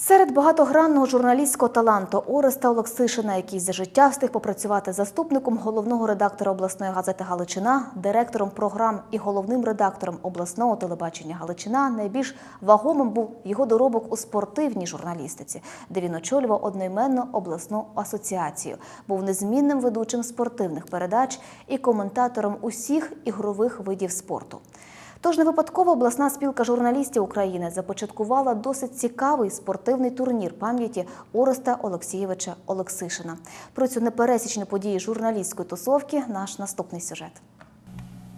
Серед багатогранного журналістського таланту Ореста Олексишина, який за життя встиг попрацювати заступником головного редактора обласної газети Галичина, директором програм і головним редактором обласного телебачення Галичина, найбільш вагомим був його доробок у спортивній журналістиці, де він очолював одноіменну обласну асоціацію, був незмінним ведучим спортивних передач і коментатором усіх ігрових видів спорту. Тож не випадково обласна спілка журналістів України започаткувала досить цікавий спортивний турнір пам'яті Ореста Олексійовича Олексишина. Про цю непересічну подію журналістської тусовки наш наступний сюжет.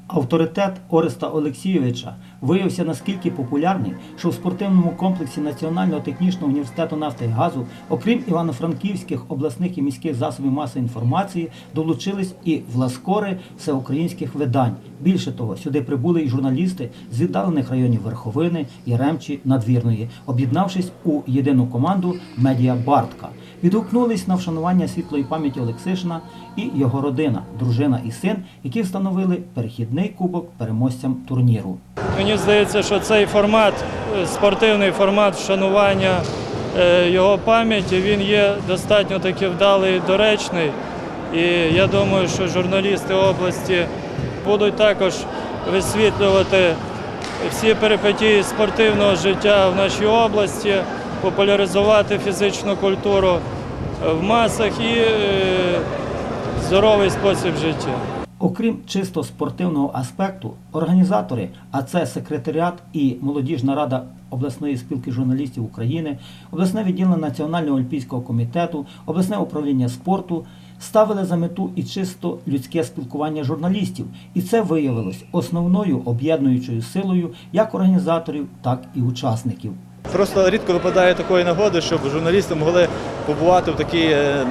Авторитет Ореста Олексійовича виявився наскільки популярний, що в спортивному комплексі Національного технічного університету нафти і газу, окрім івано-франківських обласних і міських засобів масової інформації, долучились і власкори всеукраїнських видань. Більше того, сюди прибули і журналісти з віддалених районів Верховини, Яремчі, Надвірної, об'єднавшись у єдину команду Медіа Бартка. Відгукнулись на вшанування світлої пам'яті Олексишина і його родина, дружина і син, які встановили перехідний кубок переможцям турніру. Мені здається, що цей формат, е, спортивний формат вшанування е, його пам'яті, він є достатньо таки вдалий і доречний. І я думаю, що журналісти області будуть також висвітлювати всі перипетії спортивного життя в нашій області, популяризувати фізичну культуру в масах і е, здоровий спосіб життя. Окрім чисто спортивного аспекту, організатори, а це секретаріат і молодіжна рада обласної спілки журналістів України, обласне відділення Національного олімпійського комітету, обласне управління спорту ставили за мету і чисто людське спілкування журналістів, і це виявилось основною об'єднуючою силою як організаторів, так і учасників. Просто рідко випадає такої нагоди, щоб журналісти могли побувати в такій е,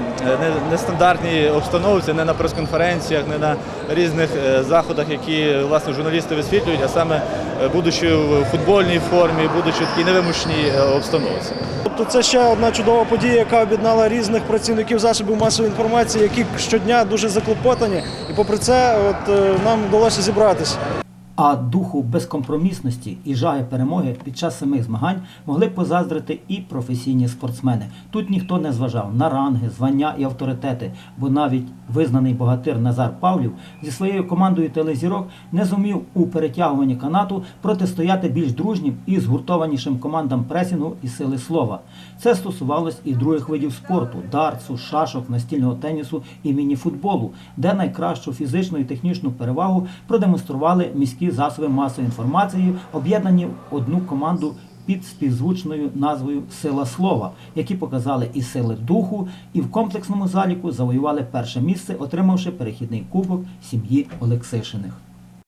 нестандартній обстановці, не на прес-конференціях, не на різних е, заходах, які власне журналісти висвітлюють, а саме е, будучи в футбольній формі, будучи в такій невимушній обстановці. Тобто це ще одна чудова подія, яка об'єднала різних працівників засобів масової інформації, які щодня дуже заклопотані. І попри це, от нам вдалося зібратися. А духу безкомпромісності і жаги перемоги під час самих змагань могли позаздрити і професійні спортсмени. Тут ніхто не зважав на ранги, звання і авторитети, бо навіть визнаний богатир Назар Павлів зі своєю командою телезірок не зумів у перетягуванні канату протистояти більш дружнім і згуртованішим командам пресінгу і сили слова. Це стосувалось і других видів спорту дартсу, шашок, настільного тенісу і мініфутболу, де найкращу фізичну і технічну перевагу продемонстрували міські засоби масової інформації, об'єднані в одну команду під співзвучною назвою Сила слова, які показали і сили духу, і в комплексному заліку завоювали перше місце, отримавши перехідний кубок сім'ї Олексишиних.